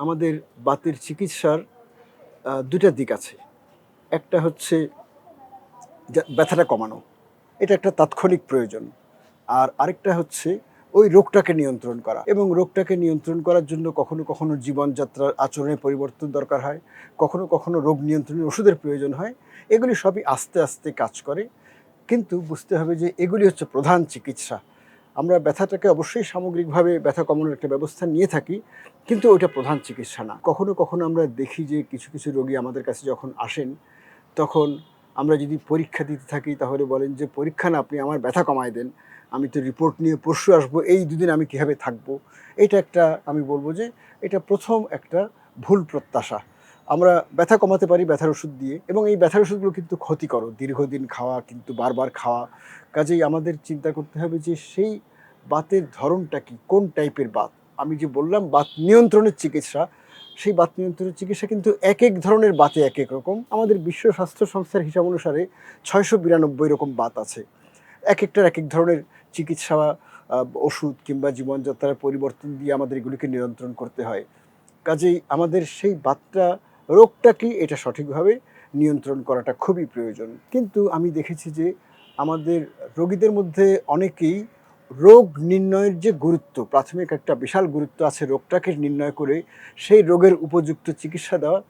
আমাদের বাতের চিকিৎসার দুটা দিক আছে। একটা হচ্ছে ব্যথাটা কমানো। এটা একটা তাৎক্ষণিক প্রয়োজন। আর আরেকটা হচ্ছে ওই রোগটাকে নিয়ন্ত্রণ করা। এবং রোগটাকে নিয়ন্ত্রণ করার জন্য কখনো কখনো জীবনযাত্রার আচরণে পরিবর্তন দরকার হয়। কখনো কখনো রোগ নিয়ন্ত্রণের ওষুধের প্রয়োজন হয়। এগুলি সবই আস্তে আস্তে কাজ করে। কিন্তু বুঝতে হবে যে এগুলি হচ্ছে প্রধান চিকিৎসা। আমরা ব্যথাটাকে অবশ্যই সামগ্রিকভাবে ব্যথা কমানোর একটা ব্যবস্থা নিয়ে থাকি, কিন্তু ওইটা প্রধান চিকিৎসা না। কখনো কখনো আমরা দেখি যে কিছু কিছু রোগী আমাদের কাছে যখন আসেন, তখন আমরা যদি পরীক্ষা দিতে থাকি, তাহলে বলেন যে, পরীক্ষা না, আপনি আমার ব্যথা কমায় দেন। আমি তো রিপোর্ট নিয়ে পরশু আসব, এই দুদিন আমি কীভাবে থাকব? এটা একটা, আমি বলব যে, এটা প্রথম একটা ভুল প্রত্যাশা। আমরা ব্যথা কমাতে পারি ব্যথার ওষুধ দিয়ে এবং এই ব্যথার ওষুধগুলো কিন্তু ক্ষতিকর। দীর্ঘদিন খাওয়া কিন্তু বারবার খাওয়া। কাজেই আমাদের চিন্তা করতে হবে যে সেই বাতের ধরনটা কি? কোন টাইপের বাত? আমি যে বললাম বাত নিয়ন্ত্রণের চিকিৎসা, সেই বাত নিয়ন্ত্রণের চিকিৎসা কিন্তু এক এক ধরনের বাতে এক এক রকম। আমাদের বিশ্ব স্বাস্থ্য সংস্থার হিসাব অনুসারে ছয়শো বিরানব্বই রকম বাত আছে। এক একটার এক এক ধরনের চিকিৎসা ওষুধ কিংবা জীবনযাত্রার পরিবর্তন দিয়ে আমাদের এগুলিকে নিয়ন্ত্রণ করতে হয়। কাজেই আমাদের সেই বাতটা রোগটা কি? এটা সঠিকভাবে নিয়ন্ত্রণ করাটা খুবই প্রয়োজন। কিন্তু আমি দেখেছি যে আমাদের রোগীদের মধ্যে অনেকেই রোগ নির্ণয়ের যে গুরুত্ব, প্রাথমিক একটা বিশাল গুরুত্ব আছে রোগটাকে নির্ণয় করে সেই রোগের উপযুক্ত চিকিৎসা দেওয়া,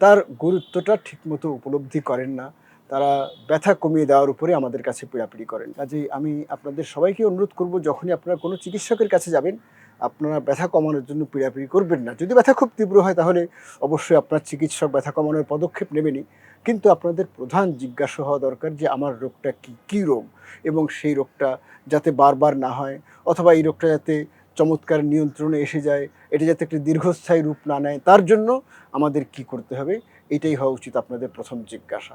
তার গুরুত্বটা ঠিকমতো উপলব্ধি করেন না। তারা ব্যথা কমিয়ে দেওয়ার উপরে আমাদের কাছে পীড়াপিড়ি করেন। কাজেই আমি আপনাদের সবাইকে অনুরোধ করব, যখনই আপনারা কোনো চিকিৎসকের কাছে যাবেন আপনারা ব্যথা কমানোর জন্য পীড়াপিড়ি করবেন না। যদি ব্যথা খুব তীব্র হয়, তাহলে অবশ্যই আপনার চিকিৎসক ব্যথা কমানোর পদক্ষেপ নেবেনই। কিন্তু আপনাদের প্রধান জিজ্ঞাসা হওয়া দরকার যে, আমার রোগটা কি, কী রোগ? এবং সেই রোগটা যাতে বারবার না হয়, অথবা এই রোগটা যাতে চমৎকার নিয়ন্ত্রণে এসে যায়, এটা যাতে একটা দীর্ঘস্থায়ী রূপ না নেয়, তার জন্য আমাদের কি করতে হবে? এটাই হওয়া উচিত আপনাদের প্রথম জিজ্ঞাসা।